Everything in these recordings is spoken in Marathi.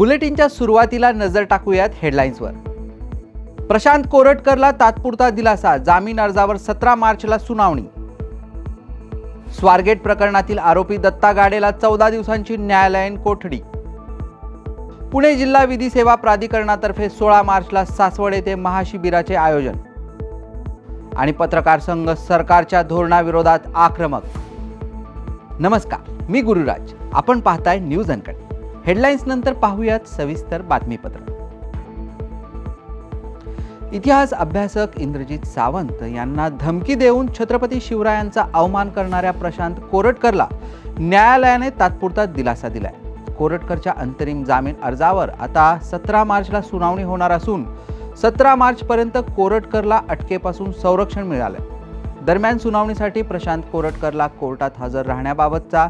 बुलेटिनच्या सुरुवातीला नजर टाकूयात हेडलाईन्सवर प्रशांत कोरटकरला तात्पुरता दिलासा जामीन अर्जावर सतरा मार्चला सुनावणी. स्वारगेट प्रकरणातील आरोपी दत्ता गाडेला चौदा दिवसांची न्यायालयीन कोठडी. पुणे जिल्हा विधी सेवा प्राधिकरणातर्फे सोळा मार्चला सासवड येथे महाशिबिराचे आयोजन. आणि पत्रकार संघ सरकारच्या धोरणाविरोधात आक्रमक. नमस्कार मी गुरुराज. आपण पाहताय न्यूज अनकट. हेडलाईन्स नंतर पाहूयात सविस्तर बातमीपत्र. इतिहास अभ्यासक इंद्रजित सावंत यांना धमकी देऊन छत्रपती शिवरायांचा अवमान करणाऱ्या प्रशांत कोरटकरला न्यायालयाने तात्पुरता दिलासा दिलाय. कोरटकरच्या अंतरिम जामीन अर्जावर आता सतरा मार्चला सुनावणी होणार असून सतरा मार्चपर्यंत कोरटकरला अटकेपासून संरक्षण मिळालं दरम्यान सुनावणीसाठी प्रशांत कोरटकरला कोर्टात हजर राहण्याबाबतचा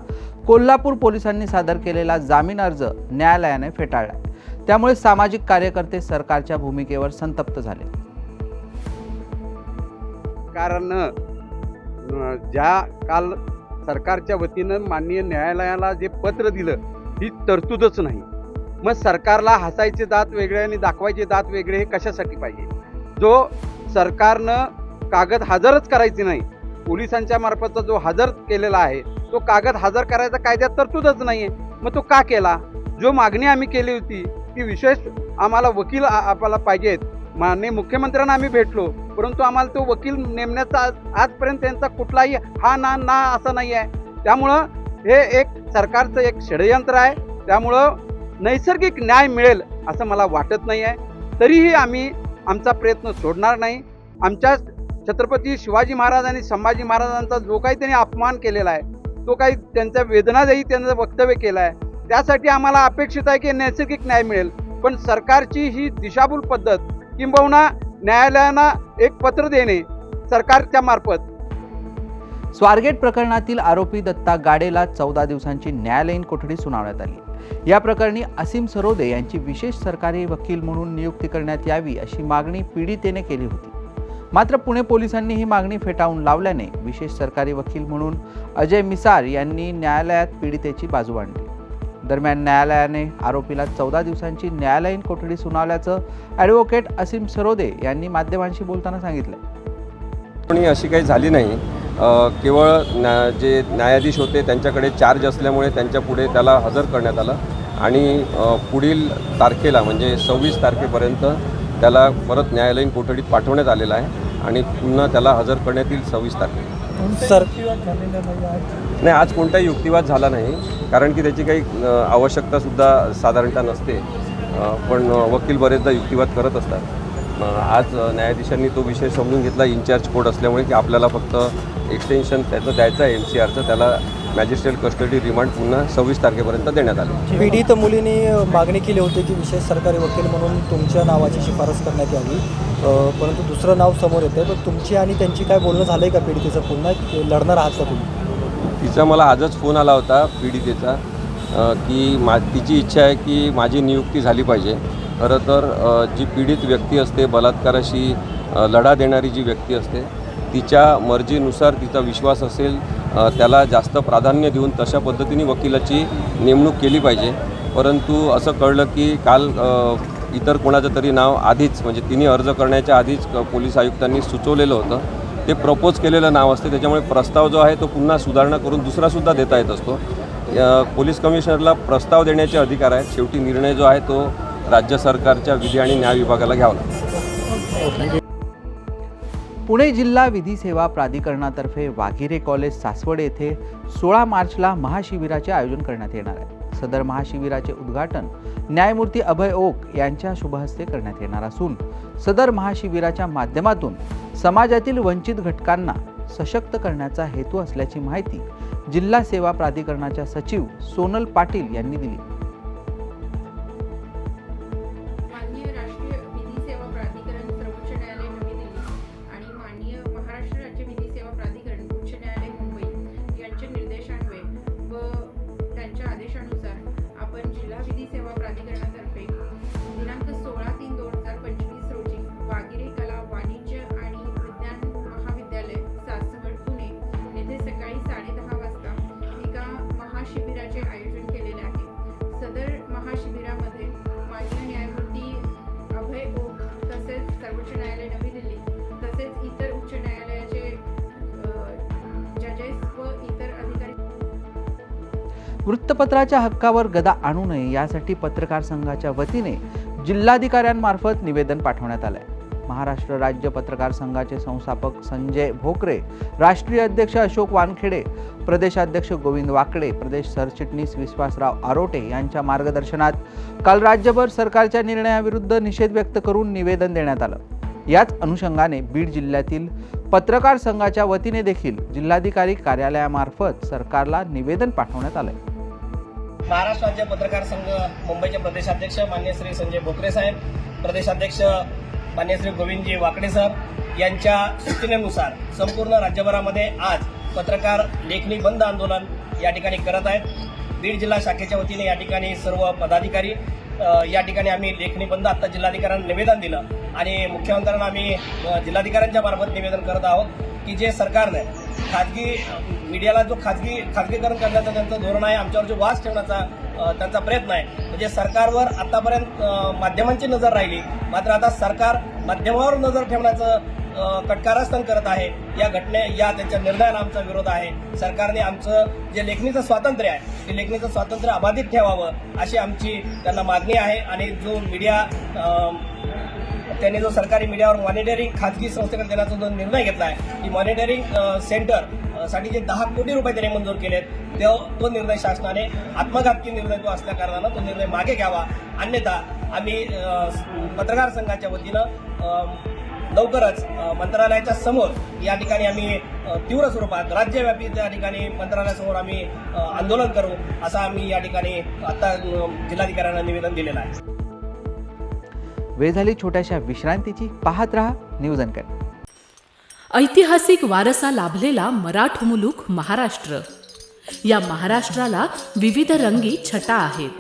कोल्हापूर पोलिसांनी सादर केलेला जामीन अर्ज न्यायालयाने फेटाळला. त्यामुळे सामाजिक कार्यकर्ते सरकारच्या भूमिकेवर संतप्त झाले. कारण ज्या काल सरकारच्या वतीनं माननीय न्यायालयाला जे पत्र दिलं ही तरतूदच नाही. मग सरकारला हसायचे दात वेगळे आणि दाखवायचे दात वेगळे हे कशासाठी पाहिजे? जो सरकारनं कागद हजरच करायचे नाही पोलिसांच्या मार्फतचा जो हजर केलेला आहे तो कागद हजर करायचा कायद्यात तरतूदच नाही आहे मग तो का केला? जो मागणी आम्ही केली होती की विशेष आम्हाला वकील आपल्याला पाहिजेत. माननीय मुख्यमंत्र्यांना आम्ही भेटलो परंतु आम्हाला तो वकील नेमण्याचा आज- आजपर्यंत त्यांचा कुठलाही हा ना ना असं नाही आहे त्यामुळं हे एक सरकारचं एक षडयंत्र आहे. त्यामुळं नैसर्गिक न्याय मिळेल असं मला वाटत नाही आहे तरीही आम्ही आमचा प्रयत्न सोडणार नाही. आमच्या छत्रपती शिवाजी महाराज आणि संभाजी महाराजांचा जो काही त्यांनी अपमान केलेला आहे तो काही त्यांच्या वेदनादायी त्यांचं वक्तव्य केलं आहे त्यासाठी आम्हाला अपेक्षित आहे की नैसर्गिक न्याय मिळेल. पण सरकारची ही दिशाभूल पद्धत किंबहुना न्यायालयानं एक पत्र देणे सरकारच्या मार्फत. स्वारगेट प्रकरणातील आरोपी दत्ता गाडेला चौदा दिवसांची न्यायालयीन कोठडी सुनावण्यात आली. या प्रकरणी असीम सरोदे यांची विशेष सरकारी वकील म्हणून नियुक्ती करण्यात यावी अशी मागणी पीडितेने केली होती. मात्र पुणे पोलिसांनी ही मागणी फेटाळून लावल्याने विशेष सरकारी वकील म्हणून अजय मिसार यांनी न्यायालयात पीडितेची बाजू मांडली. दरम्यान न्यायालयाने आरोपीला चौदा दिवसांची न्यायालयीन कोठडी सुनावल्याचं ॲडव्होकेट असीम सरोदे यांनी माध्यमांशी बोलताना सांगितलं. कोणी अशी काही झाली नाही. केवळ न्या जे न्यायाधीश होते त्यांच्याकडे चार्ज असल्यामुळे त्यांच्या पुढे त्याला हजर करण्यात आलं आणि पुढील तारखेला म्हणजे सव्वीस तारखेपर्यंत त्याला परत न्यायालयीन कोठडीत पाठवण्यात आलेलं आहे आणि पुन्हा त्याला हजर करण्यात येईल सव्वीस तारखेला. सर. नाही आज कोणताही युक्तिवाद झाला नाही कारण की त्याची काही आवश्यकतासुद्धा साधारणतः नसते. पण वकील बरेचदा युक्तिवाद करत असतात. आज न्यायाधीशांनी तो विषय समजून घेतला. इन्चार्ज कोर्ट असल्यामुळे की आपल्याला फक्त एक्सटेन्शन त्याचं द्यायचं आहे एम सी आरचं त्याला मॅजिस्ट्रेट कस्टडी रिमांड पुन्हा सव्वीस तारखेपर्यंत देण्यात आले. पीडित मुलीने मागणी केली होती की विशेष सरकारी वकील म्हणून तुमच्या नावाची शिफारस करण्यात यावी. परंतु दुसरं नाव समोर येतं पण तुमची आणि त्यांची काय बोलणं झालं आहे का पीडितेचं पुन्हा? की लढणार आहात का तुम्ही? तिचा मला आजच फोन आला होता पीडितेचा की मा तिची इच्छा आहे की माझी नियुक्ती झाली पाहिजे. खरं तर जी पीडित व्यक्ती असते बलात्काराशी लढा देणारी जी व्यक्ती असते तिच्या मर्जीनुसार तिचा विश्वास असेल त्याला जास्त प्राधान्य देऊन तशा पद्धतीने वकिलाची नेमणूक केली पाहिजे. परंतु असं कळलं की काल इतर कोणाचं तरी नाव आधीच म्हणजे तिने अर्ज करण्याच्या आधीच पोलीस आयुक्तांनी सुचवलेलं होतं. ते प्रपोज केलेलं नाव असते त्याच्यामुळे प्रस्ताव जो आहे तो पुन्हा सुधारणा करून दुसरासुद्धा देता येत असतो. पोलीस कमिशनरला प्रस्ताव देण्याचे अधिकार आहेत. शेवटी निर्णय जो आहे तो राज्य सरकारच्या विधी आणि न्याय विभागाला घ्यावा लागतो. पुणे जिल्हा विधी सेवा प्राधिकरणातर्फे वाघिरे कॉलेज सासवड येथे सोळा मार्चला महाशिबिराचे आयोजन करण्यात येणार आहे. सदर महाशिबिराचे उद्घाटन न्यायमूर्ती अभय ओक यांच्या शुभहस्ते करण्यात येणार असून सदर महाशिबिराच्या माध्यमातून समाजातील वंचित घटकांना सशक्त करण्याचा हेतू असल्याची माहिती जिल्हा सेवा प्राधिकरणाच्या सचिव सोनल पाटील यांनी दिली. वृत्तपत्राच्या हक्कावर गदा आणू नये यासाठी पत्रकार संघाच्या वतीने जिल्हाधिकाऱ्यांमार्फत निवेदन पाठवण्यात आलंय. महाराष्ट्र राज्य पत्रकार संघाचे संस्थापक संजय भोकरे राष्ट्रीय अध्यक्ष अशोक वानखेडे प्रदेशाध्यक्ष गोविंद वाकडे प्रदेश सरचिटणीस विश्वासराव आरोटे यांच्या मार्गदर्शनात काल राज्यभर सरकारच्या निर्णयाविरुद्ध निषेध व्यक्त करून निवेदन देण्यात आलं. याच अनुषंगाने बीड जिल्ह्यातील पत्रकार संघाच्या वतीने देखील जिल्हाधिकारी कार्यालयामार्फत सरकारला निवेदन पाठवण्यात आलंय. महाराष्ट्र राज्य पत्रकार संघ मुंबईचे प्रदेशाध्यक्ष मान्य श्री संजय भोकरे साहेब प्रदेशाध्यक्ष मान्य श्री गोविंदजी वाकडे सर यांच्या सूचनेनुसार संपूर्ण राज्यभरामध्ये आज पत्रकार लेखणी बंद आंदोलन या ठिकाणी करत आहेत. बीड जिल्हा शाखेच्या वतीने या ठिकाणी सर्व पदाधिकारी या ठिकाणी आम्ही लेखणी बंद आत्ता जिल्हाधिकाऱ्यांना निवेदन दिलं. आणि मुख्यमंत्र्यांना आम्ही जिल्हाधिकाऱ्यांच्या मार्फत निवेदन करत आहोत की जे सरकारने खाजगी मीडियाला जो खाजगी खाजगीकरण करण्याचं त्यांचं धोरण आहे आमच्यावर जो वास ठेवण्याचा त्यांचा प्रयत्न आहे म्हणजे सरकारवर आतापर्यंत माध्यमांची नजर राहिली मात्र आता सरकार माध्यमावर नजर ठेवण्याचं कटकारस्थान करत आहे या घटने या त्यांच्या निर्णयाला आमचा विरोध आहे. सरकारने आमचं जे लेखणीचं स्वातंत्र्य आहे ते लेखणीचं स्वातंत्र्य अबाधित ठेवावं अशी आमची त्यांना मागणी आहे आणि जो मीडिया त्यांनी जो सरकारी मीडियावर मॉनिटरिंग खाजगी संस्थेकडे देण्याचा जो निर्णय घेतला आहे की मॉनिटरिंग सेंटरसाठी जे दहा कोटी रुपये त्यांनी मंजूर केलेत तो तो निर्णय शासनाने आत्मघातकी निर्णय तो असल्या कारणानं तो निर्णय मागे घ्यावा. अन्यथा आम्ही पत्रकार संघाच्या वतीनं लवकरच मंत्रालयाच्या समोर या ठिकाणी आम्ही तीव्र स्वरूपात राज्यव्यापी त्या ठिकाणी मंत्रालयासमोर आम्ही आंदोलन करू असं आम्ही या ठिकाणी आता जिल्हाधिकाऱ्यांना निवेदन दिलेलं आहे. वेळ झाली छोट्याशा विश्रांतीची. पाहत रहा न्यूज अँकट ऐतिहासिक वारसा लाभलेला मराठ मुलूक महाराष्ट्र. या महाराष्ट्राला विविध रंगी छटा आहेत.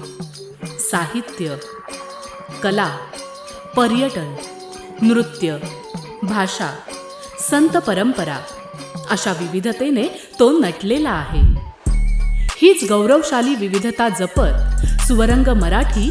साहित्य कला पर्यटन नृत्य भाषा संत परंपरा अशा विविधतेने तो नटलेला आहे. हीच गौरवशाली विविधता जपत सुवरंग मराठी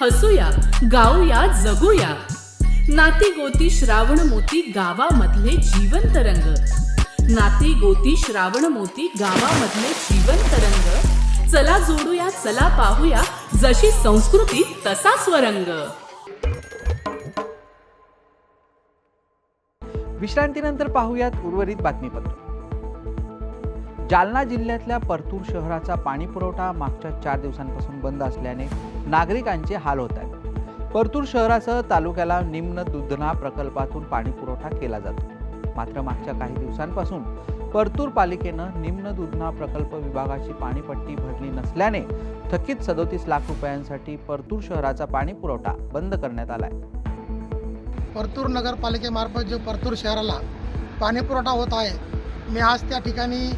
हसूया गाऊया जगूया. नाती गोती श्रावण मोती गावामधले जीवन तरंग नाती गोती श्रावण मोती गावामधले जीवन तरंग चला जोडूया चला पाहूया जशी संस्कृती तसा स्वरंग. विश्रांतीनंतर पाहूयात उर्वरित बातमीपत्र. जालना जिल्ह्यातल्या परतूर शहराचा पाणी पुरवठा मागच्या चार दिवसांपासून बंद असल्याने नागरिकांचे हाल होत आहेत. परतूर शहरासह तालुक्याला निम्न दुधना प्रकल्पातून पाणी पुरवठा केला जातो. मात्र मागच्या काही दिवसांपासून परतूर पालिकेनं निम्न दुधना प्रकल्प विभागाची पाणीपट्टी भरली नसल्याने थकीत सदोतीस लाख रुपयांसाठी परतूर शहराचा पाणी पुरवठा बंद करण्यात आलाय. परतूर नगरपालिकेमार्फत जो परतूर शहराला पाणीपुरवठा होत आहे मी आज त्या ठिकाणी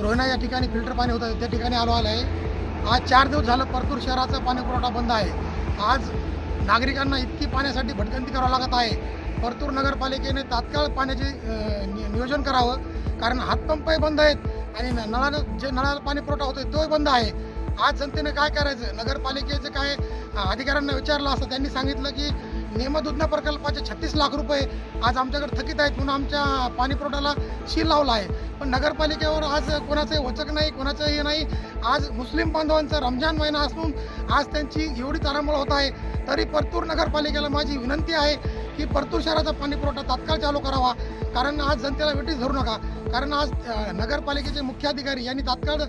रोहिणा या ठिकाणी फिल्टर पाणी होतं त्या ठिकाणी आलो आलो आहे आज चार दिवस झालं परतूर शहराचा पाणीपुरवठा बंद आहे. आज नागरिकांना इतकी पाण्यासाठी भटकंती करावं लागत आहे. परतूर नगरपालिकेने तात्काळ पाण्याचे नियोजन करावं. कारण हातपंपही बंद आहेत आणि नळानं जे नळाला पाणी पुरवठा होतोय तोही बंद आहे. आज जनतेने काय करायचं? नगरपालिकेचे काय अधिकाऱ्यांना विचारलं असतं त्यांनी सांगितलं की नियमदुधना प्रकल्पाचे छत्तीस लाख रुपये आज आमच्याकडे थकीत आहेत म्हणून आमच्या पाणी पुरवठ्याला शील लावला आहे. पण नगरपालिकेवर आज कोणाचं वचक नाही कोणाचं हे नाही. आज मुस्लिम बांधवांचा रमजान महिना असून आज त्यांची एवढी तारांबळ होत आहे. तरी परतूर नगरपालिकेला माझी विनंती आहे की परतूर शहराचा पाणी पुरवठा तात्काळ चालू करावा. कारण आज जनतेला वेटीस धरू नका. कारण आज नगरपालिकेचे मुख्याधिकारी यांनी तात्काळ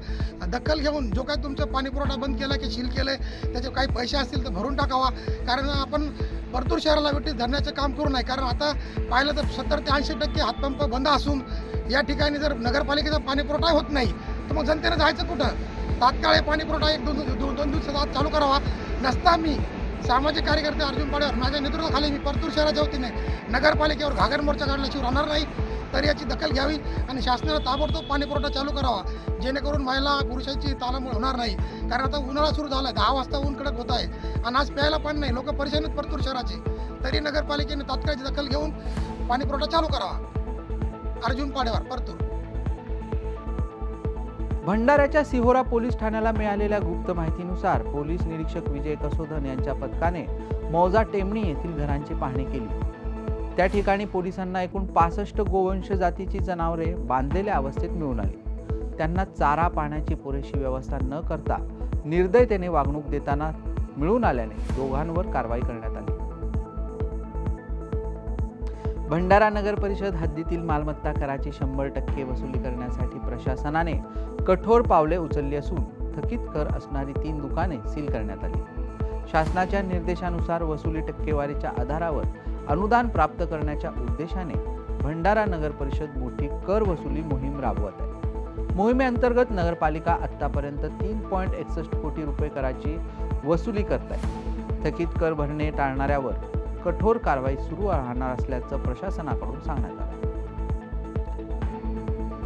दखल घेऊन जो काही तुमचं पाणी पुरवठा बंद केला की शील केलं आहे त्याचे काही पैसे असतील तर भरून टाकावा. कारण आपण परतूर शहराला वेटीस धरण्याचं काम करू नये. कारण आता पाहिलं तर सत्तर ते ऐंशी टक्के हातपंप बंद असून या ठिकाणी जर नगरपालिकेचा पाणीपुरवठा होत नाही तर मग जनतेनं जायचं कुठं? तात्काळ हे एक दोन दोन दोन दिवसात आत चालू करावा. नसता मी सामाजिक कार्यकर्ते अर्जुन पाड्यावर माझ्या नेतृत्वाखाली मी परतूर शहराच्या वतीने नगरपालिकेवर घागर मोर्चा काढल्याशिवाय राहणार नाही तर याची दखल घ्यावी आणि शासनानं ताबडतोब पाणीपुरवठा चालू करावा. जेणेकरून महिला पुरुषांची तालामळ होणार नाही. कारण आता उन्हाळा सुरू झाला आहे दहा वाजता ऊन कडक होत आहे आणि आज प्यायला पाणी नाही. लोक परेशानीत परतूर शहराची. तरी नगरपालिकेने तात्काळची दखल घेऊन पाणीपुरवठा चालू करावा. अर्जुन पाड्यावर परतूर. भंडाऱ्याच्या सिहोरा पोलीस ठाण्याला मिळालेल्या गुप्त माहितीनुसार पोलीस निरीक्षक विजय कसोधन यांच्या पथकाने मौजा टेमणी येथील घरांची पाहणी केली. त्या ठिकाणी पोलिसांना एकूण पासष्ट गोवंश जातीची जनावरे बांधलेल्या अवस्थेत मिळून आली. त्यांना चारा पाण्याची पुरेशी व्यवस्था न करता निर्दयतेने वागणूक देताना मिळून आल्याने दोघांवर कारवाई करण्यात आली. भंडारा नगर परिषद हद्दीतील मालमत्ता कराची शंभर टक्के वसुली करण्यासाठी प्रशासनाने कठोर पावले उचलली असून थकीत कर असणारी तीन दुकाने सील करण्यात आली. शासनाच्या निर्देशानुसार वसुली टक्केवारीच्या आधारावर अनुदान प्राप्त करण्याच्या उद्देशाने भंडारा नगर परिषद मोठी कर वसुली मोहीम राबवत आहे. मोहिमेअंतर्गत नगरपालिका आत्तापर्यंत तीन पॉईंट एकसष्ट कोटी रुपये कराची वसुली करत आहे. थकीत कर भरणे टाळणाऱ्यावर कठोर कारवाई सुरू राहणार असल्याचं प्रशासनाकडून सांगण्यात आलं.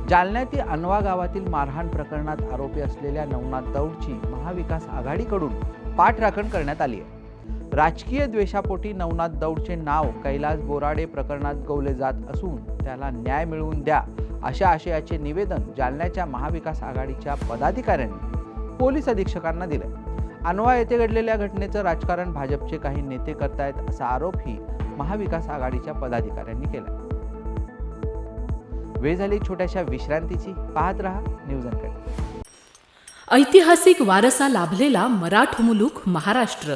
जालन्यातील अनवा गावातील मारहाण प्रकरणात आरोपी असलेल्या नवनाथ दौडची महाविकास आघाडीकडून पाठराखण करण्यात आली आहे. राजकीय द्वेषापोटी नवनाथ दौडचे नाव कैलास बोराडे प्रकरणात गवले जात असून त्याला न्याय मिळवून द्या अशा आशयाचे निवेदन जालन्याच्या महाविकास आघाडीच्या पदाधिकाऱ्यांनी पोलीस अधीक्षकांना दिले अनवा येथे घडलेल्या घटनेचं राजकारण भाजपचे काही नेते करतायत असा आरोपही महाविकास आघाडीच्या पदाधिकाऱ्यांनी केला वेळ झाली छोट्याशा विश्रांतीची. पाहत रहा न्यूज ऐतिहासिक वारसा लाभलेला मराठ मुलूक महाराष्ट्र.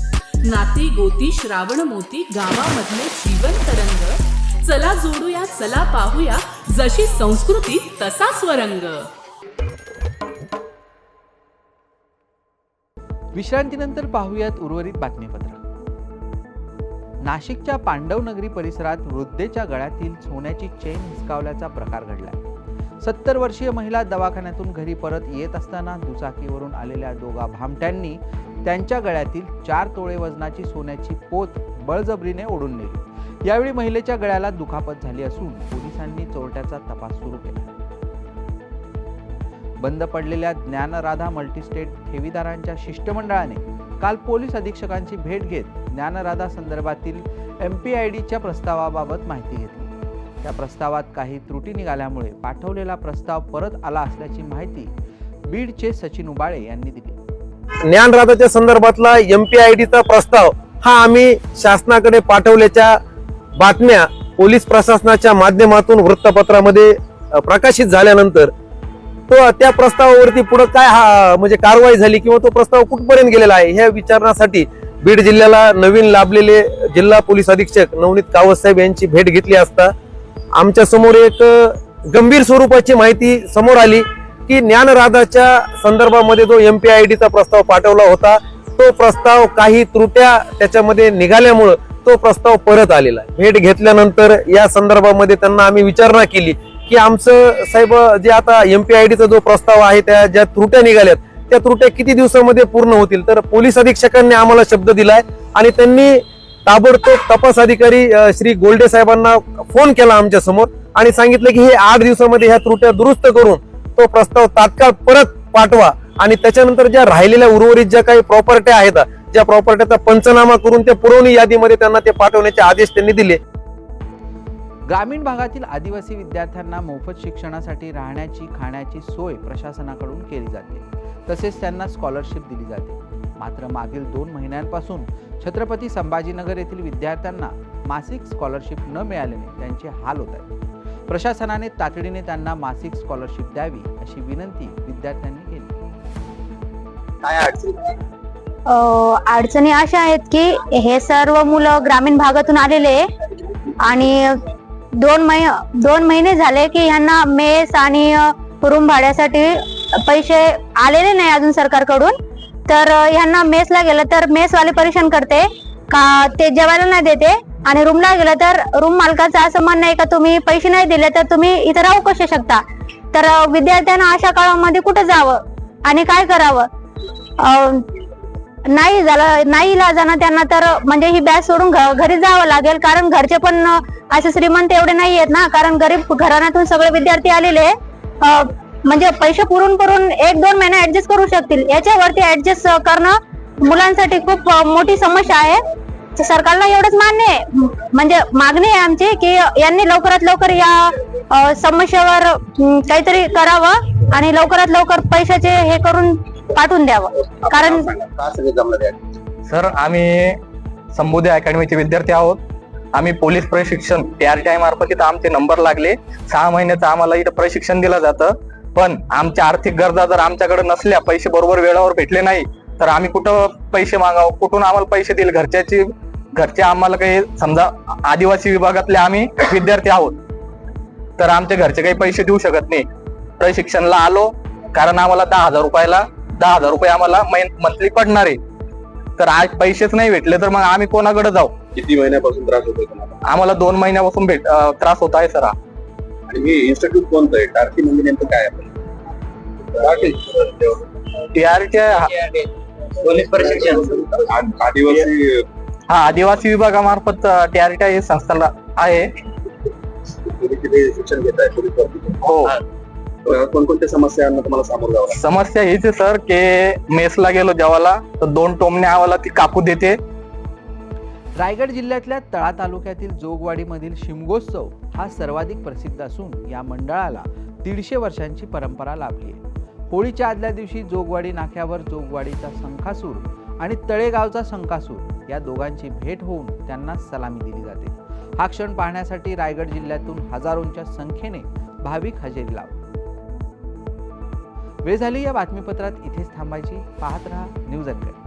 नाती गोती श्रावण मोती गावामधले जीवन तरंग चला जोडूया चला पाहूया जशी संस्कृती तसा स्वरंग विश्रांतीनंतर पाहूयात उर्वरित बातमीपत्र. नाशिकच्या पांडवनगरी परिसरात वृद्धेच्या गळ्यातील सोन्याची चेन हिसकावल्याचा प्रकार घडलाय. सत्तर वर्षीय महिला दवाखान्यातून घरी परत येत असताना दुचाकीवरून आलेल्या दोघा भामट्यांनी त्यांच्या गळ्यातील चार तोळे वजनाची सोन्याची पोत बळजबरीने ओढून नेली. यावेळी महिलेच्या गळ्याला दुखापत झाली असून पोलिसांनी चोरट्याचा तपास सुरू केला. बंद पडलेल्या ज्ञानराधा मल्टीस्टेट ठेवीदारांच्या शिष्टमंडळाने काल पोलीस अधीक्षकांची भेट घेत ज्ञानराधा संदर्भातील एम पी आय डीच्या प्रस्तावाबाबत माहिती घेतली. त्या प्रस्तावात काही त्रुटी निघाल्यामुळे पाठवलेला प्रस्ताव परत आला असल्याची माहिती बीडचे सचिन उबाळे यांनी दिली. ज्ञानराधाच्या संदर्भातला एम पी आय डीचा प्रस्ताव हा आम्ही शासनाकडे पाठवल्याच्या बातम्या पोलीस प्रशासनाच्या माध्यमातून वृत्तपत्रामध्ये प्रकाशित झाल्यानंतर तो त्या प्रस्तावावरती पुढे काय हा म्हणजे कारवाई झाली किंवा तो प्रस्ताव कुठपर्यंत गेलेला आहे ह्या विचारण्यासाठी बीड जिल्ह्याला नवीन लाभलेले जिल्हा पोलीस अधीक्षक नवनीत कावत साहेब यांची भेट घेतली असता आमच्यासमोर एक गंभीर स्वरूपाची माहिती समोर आली की ज्ञानराधाच्या संदर्भामध्ये जो एम पी आय डीचा प्रस्ताव पाठवला होता तो प्रस्ताव काही त्रुट्या त्याच्यामध्ये निघाल्यामुळं तो प्रस्ताव परत आलेला. आहे भेट घेतल्यानंतर या संदर्भामध्ये त्यांना आम्ही विचारणा केली की आमचं साहेब जे आता एम पी आय डीचा जो प्रस्ताव आहे त्या ज्या त्रुट्या निघाल्यात त्या त्रुट्या किती दिवसामध्ये पूर्ण होतील? तर पोलीस अधीक्षकांनी आम्हाला शब्द दिलाय आणि त्यांनी ताबडतोब तपास अधिकारी श्री गोल्डे साहेबांना फोन केला आमच्यासमोर आणि सांगितलं की हे आठ दिवसामध्ये ह्या त्रुट्या दुरुस्त करून तो प्रस्ताव तात्काळ परत पाठवा. आणि त्याच्यानंतर ज्या राहिलेल्या उर्वरित ज्या काही प्रॉपर्ट्या आहेत ज्या प्रॉपर्ट्याचा पंचनामा करून त्या पुरवणी यादीमध्ये त्यांना ते पाठवण्याचे आदेश त्यांनी दिले. ग्रामीण भागातील आदिवासी विद्यार्थ्यांना मोफत शिक्षणासाठी राहण्याची खाण्याची सोय प्रशासनाकडून केली जाते. तसेच त्यांना स्कॉलरशिप दिली जाते. मात्र मागील दोन महिन्यांपासून छत्रपती संभाजीनगर येथील विद्यार्थ्यांना मासिक स्कॉलरशिप न मिळाल्याने त्यांचे हाल होत आहेत. प्रशासनाने तातडीने त्यांना मासिक स्कॉलरशिप द्यावी अशी विनंती विद्यार्थ्यांनी केली. अ, अडचणी अशा आहेत की हे सर्व मुलं ग्रामीण भागातून आलेले आणि दोन महि दोन महिने झाले की यांना मेस आणि रूम भाड्यासाठी पैसे आलेले नाही अजून सरकारकडून. तर ह्यांना मेसला गेलं तर मेसवाले परेशान करते. का ते जेवायला नाही देते. आणि रूमला गेलं तर रूम मालकाचं असं म्हणणं आहे का तुम्ही पैसे नाही दिले तर तुम्ही इथं राहू कसे शकता? तर विद्यार्थ्यांना अशा काळामध्ये कुठं जावं? आणि काय करावं? नाही झालं नाही इलाजानं त्यांना तर म्हणजे ही बॅच सोडून घ- घरी जावं लागेल. कारण घरचे पण असे श्रीमंत एवढे नाही आहेत ना. कारण गरीब घराण्यातून सगळे विद्यार्थी आलेले म्हणजे पैसे पुरून पुरून एक दोन महिने ऍडजस्ट करू शकतील. याच्यावरती ऍडजस्ट करणं मुलांसाठी खूप मोठी समस्या आहे. तर सरकारला एवढंच मान्य आहे. म्हणजे मागणी आहे आमची की यांनी लवकरात लवकर या समस्येवर काहीतरी करावं आणि लवकरात लवकर पैशाचे हे करून पाठवून द्यावं. कारण सर आम्ही संबोधी अकॅडमीचे विद्यार्थी आहोत. आम्ही पोलीस प्रशिक्षण टी आर टी आय मार्फत इथं आमचे नंबर लागले. सहा महिन्याचं आम्हाला इथं प्रशिक्षण दिलं जातं. पण आमच्या आर्थिक गरजा जर आमच्याकडे नसल्या पैसे बरोबर वेळेवर भेटले नाही तर आम्ही कुठं पैसे मागावं? कुठून आम्हाला पैसे देईल? घरच्याची घरचे आम्हाला काही समजा आदिवासी विभागातले आम्ही विद्यार्थी आहोत तर आमच्या घरचे काही पैसे देऊ शकत नाही. प्रशिक्षणला आलो कारण आम्हाला दहा हजार रुपयाला दहा हजार रुपये आम्हाला मंथली पडणार आहे. तर आज पैसेच नाही भेटले तर मग आम्ही कोणाकडे जाऊ? किती महिन्यापासून त्रास होतोय तुम्हाला? आम्हाला दोन महिन्यापासून भेट त्रास होत आहे सर. आणि हे इन्स्टिट्यूट कोणतं आहे? टार्की म्हणजे नेमकं काय आहे? टी आर टी पोलीस प्रशिक्षण. आदिवासी हा आदिवासी विभागामार्फत टी आर टी आय संस्थाला आहे. शिक्षण पोलीस भरतीचं. हो. कोणकोणत्या समस्यांना तुम्हाला सामोरं जावं? समस्या हीच आहे सर की मेसला गेलो जेवायला तर दोन टोमने आम्हाला ती कापू देते. रायगड जिल्ह्यातल्या तळा तालुक्यातील जोगवाडीमधील शिमगोत्सव हा सर्वाधिक प्रसिद्ध असून या मंडळाला दीडशे वर्षांची परंपरा लाभली आहे. होळीच्या आदल्या दिवशी जोगवाडी नाक्यावर जोगवाडीचा संखासूर आणि तळेगावचा संखासूर या दोघांची भेट होऊन त्यांना सलामी दिली जाते. हा क्षण पाहण्यासाठी रायगड जिल्ह्यातून हजारोंच्या संख्येने भाविक हजेरी लावतात वेळ झाली या बातमीपत्रात इथेच थांबायची. पाहत रहा न्यूज अँकर